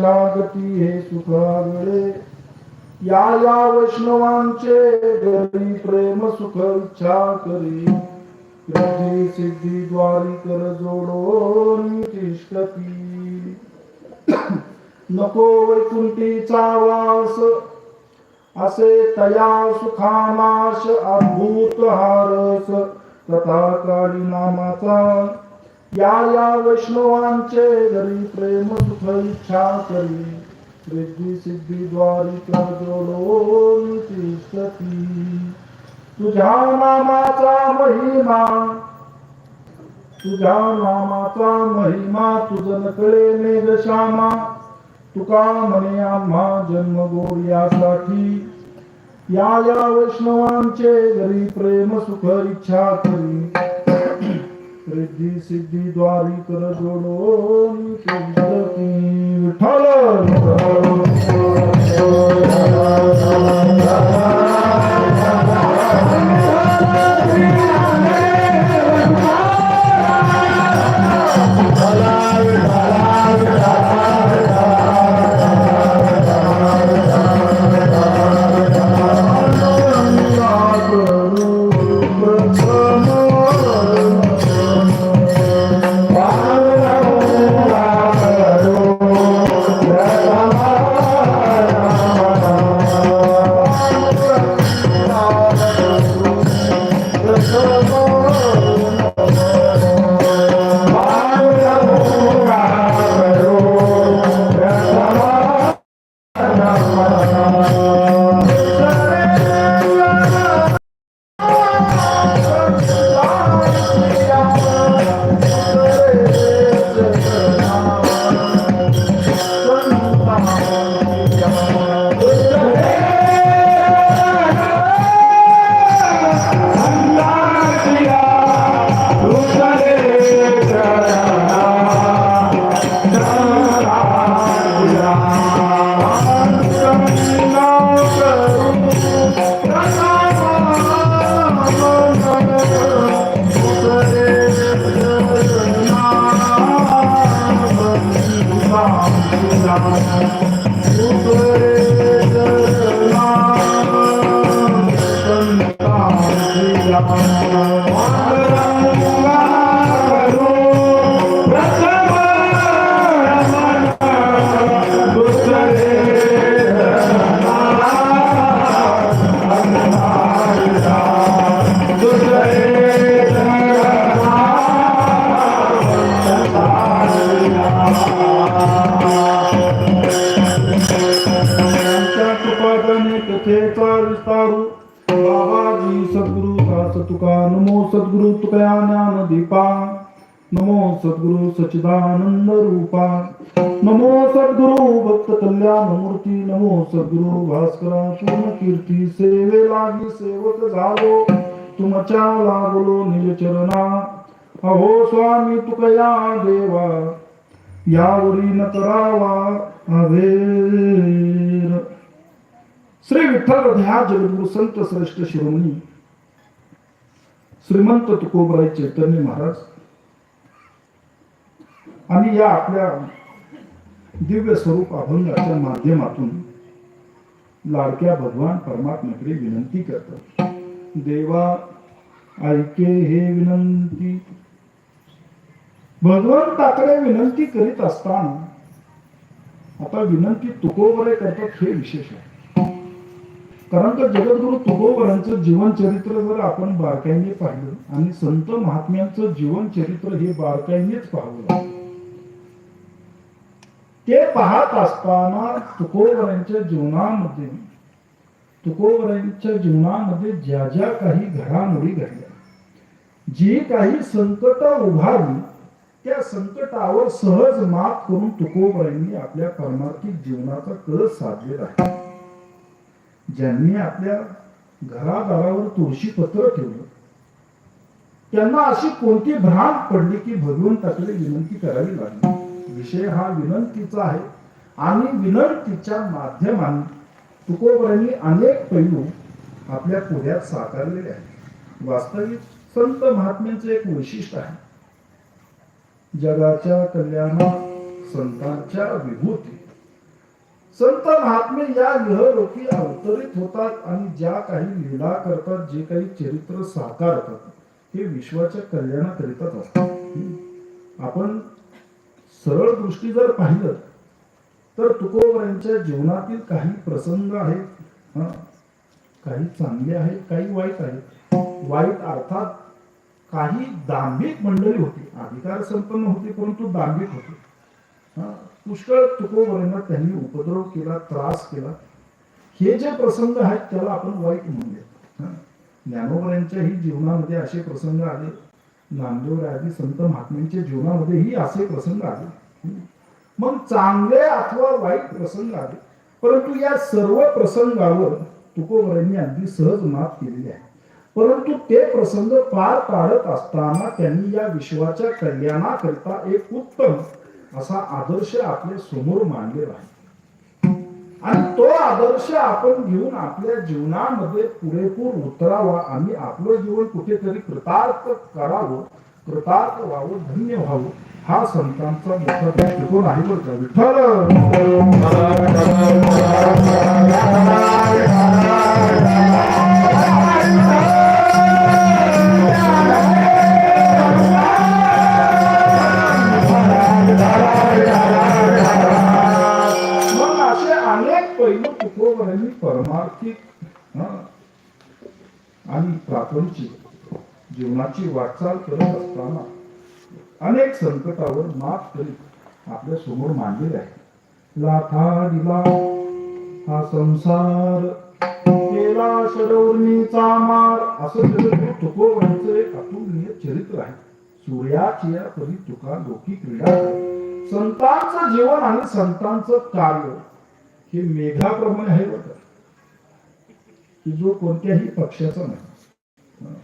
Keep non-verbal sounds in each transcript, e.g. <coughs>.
गती हे सुखागळे या या वैष्णवांचे घरी प्रेम सुख इच्छा करी. सिद्धी सिद्धी द्वारी कर जोडो तिष्ठती. <coughs> नको वैकुंठीचा वास. असे तया सुखानाश अद्भुत हारस. तथा काळी नामाचा या या वैष्णवांचे घरी प्रेम सुख इच्छा करी रिद्धी सिद्धी द्वारी तुझ्या नामाचा महिमा तुझ्या नामाचा महिमा तुझ नकळे मेघ श्यामा. तुका म्हणे आम्हा जन्म गोड यासाठी या या वैष्णवांचे घरी प्रेम सुख इच्छा करी रिद्धी सिद्धी द्वारी कर जोडून तिष्ठती. विठ्ठल वाच तुका नमो सद्गुरु तुकया ज्ञान दीपा नमो सद्गुरु सचिदानंद रूपा नमो सद्गुरु भक्त कल्याण मूर्ती नमो सद्गुरु भास्करा पूर्ण कीर्ती सेवे लागी सेवक झालो तुमच्या लागलो निज चरणा अहो स्वामी तुकया देवा यावरी न करावा अभेर श्री विठ्ठल ध्या जगद्गुरु संत श्रेष्ठ शिरोमणी श्रीमंत तुकोबराय चैतन्य महाराज. आणि या आपल्या दिव्य स्वरूप अभंगाच्या माध्यमातून लाडक्या भगवान परमात्म्याकडे विनंती करतात. देवा ऐके हे विनंती. भगवंताकडे विनंती करीत असताना आता विनंती तुकोबरे करतात हे विशेष आहे. कारण का जगद्गुरु तुकोबरांचं जीवन चरित्र जर आपण बारकाईने पाहिलं आणि संत महात्म्यांचं जीवन चरित्र हे बारकाईनेच पाहलं ते पाहत असताना तुकोबरांच्या जीवनामध्ये तुकोबरांच्या जीवनामध्ये ज्या ज्या काही घडामोडी घडल्या जी काही संकट उभारली त्या संकटावर सहज मात करून तुकोबरांनी आपल्या परमार्थिक जीवनाचा कळ साधलेला आहे. ज्यांनी आपल्या घरादारावर तुळशी पत्र ठेवलं त्यांना अशी कोणती भ्रांत पडली की भगवंताकडे विनंती करावी लागली? विषय हा विनंतीचा आहे आणि विनंतीच्या माध्यमाने तुकोबरांनी अनेक पैलू आपल्या पुढ्यात साकारलेले आहेत. वास्तविक संत महात्म्यांचं एक वैशिष्ट्य आहे. जगाच्या कल्याणात संतांच्या विभूती संत महात्मे या इहलोकी अवतरित होतात आणि ज्या काही लीला करतात जे काही चरित्र साकारतात हे विश्वाच्या कल्याणाकरिताच असतात. आपण सरळ दृष्टी जर पाहिलं तर तुकोबरांच्या जीवनातील काही प्रसंग आहेत काही चांगले आहेत काही वाईट आहेत. वाईट अर्थात काही दांभिक मंडळी होती. अधिकार संपन्न होती परंतु दांभिक होती. पुष्कळ तुकोबरेंना त्यांनी उपद्रव केला त्रास केला. हे जे प्रसंग आहेत त्याला आपण वाईट म्हणूया ज्ञानोबऱ्यांच्याही जीवनामध्ये असे प्रसंग आले. नामदेव संत महात्म्यांच्या जीवनामध्येही असे प्रसंग आले. मग चांगले अथवा वाईट प्रसंग आले. परंतु या सर्व प्रसंगावर तुकोबऱ्यांनी अगदी सहज मात केलेली आहे. परंतु ते प्रसंग पार पाडत असताना त्यांनी या विश्वाच्या कल्याणाकरिता एक उत्तम असा आदर्श आपल्यासमोर मांडलेला आहे आणि तो आदर्श आपण घेऊन आपल्या जीवनामध्ये पुरेपूर उतरावा. आणि आपलं जीवन कुठेतरी कृतार्थ करावं कृतार्थ व्हावं धन्य व्हावं हा संतांचा मोठा दृष्टिकोन आहे बरं का? विठ्ठल! तुकोबरांनी परमार्थिक आणि प्रापंचिक जीवनाची वाटचाल करत असताना अनेक संकटावर मात करीत आपल्यासमोर मांडलेले आहे लाथा दिला हा संसार केला शरवणीचा मार. असं जगद्गुरु तुकोबांचं एक अतुलनीय चरित्र आहे. सूर्याची परी तुका लोकी क्रीडा संतांचं जीवन आणि संतांचं कार्य हे मेघाप्रमाणे आहे बघा की जो कोणत्याही पक्षाचा नाही.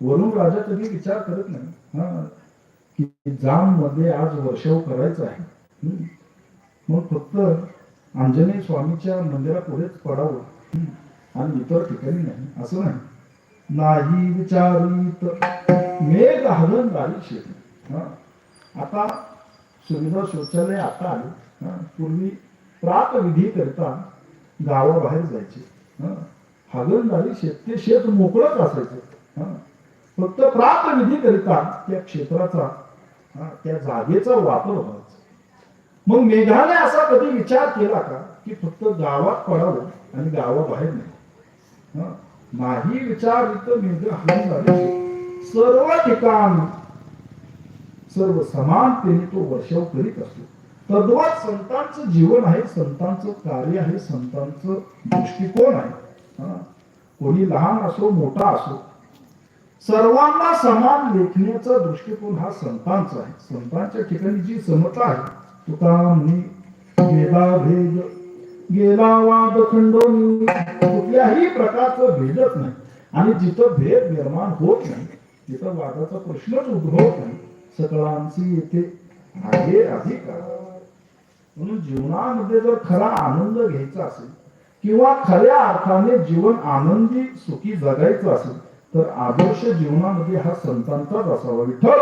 वरून राजा कधी विचार करत नाही. हा. की जाममध्ये आज वर्षाव करायचा आहे. मग फक्त अंजनी स्वामीच्या मंदिरापुढेच पडावं. आणि इतर ठिकाणी नाही. असं नाही. नाही विचारित. मेघ हरण राहील शेती हा. आता सुविधा शौचालय आता आले पूर्वी प्रात विधी करता गावाबाहेर जायचे हं. झाली शेत ते शेत मोकळच असायचं फक्त प्राप्त विधी करिता त्या क्षेत्राचा त्या जागेचा वापर व्हायचा. मग मेघाने असा कधी विचार केला का की फक्त गावात पडावं आणि गावाबाहेर नाही? नाही विचार इथं मेघ हागणदारी सर्व ठिकाण सर्व समानतेने तो वर्षाव करीत असतो. तद्वात संतांचं जीवन आहे संतांचं कार्य आहे संतांचं दृष्टिकोन आहे. हा. कोणी लहान असो मोठा असो सर्वांना समान लेखण्याचा दृष्टिकोन हा संतांचा आहे. संतांच्या ठिकाणी जी समता आहे तुका गेला भेद गेला वाद खंडोनी कुठल्याही प्रकारचं भेदच नाही. आणि जिथं भेद निर्माण होत नाही तिथं वादाचा प्रश्नच उद्भवत नाही सकळांची येथे आहे अधिकार. म्हणून जीवनामध्ये जर खरा आनंद घ्यायचा असेल किंवा खऱ्या अर्थाने जीवन आनंदी सुखी जगायचं असेल तर आदर्श जीवनामध्ये हा संतांचाच असावा. विठ्ठल!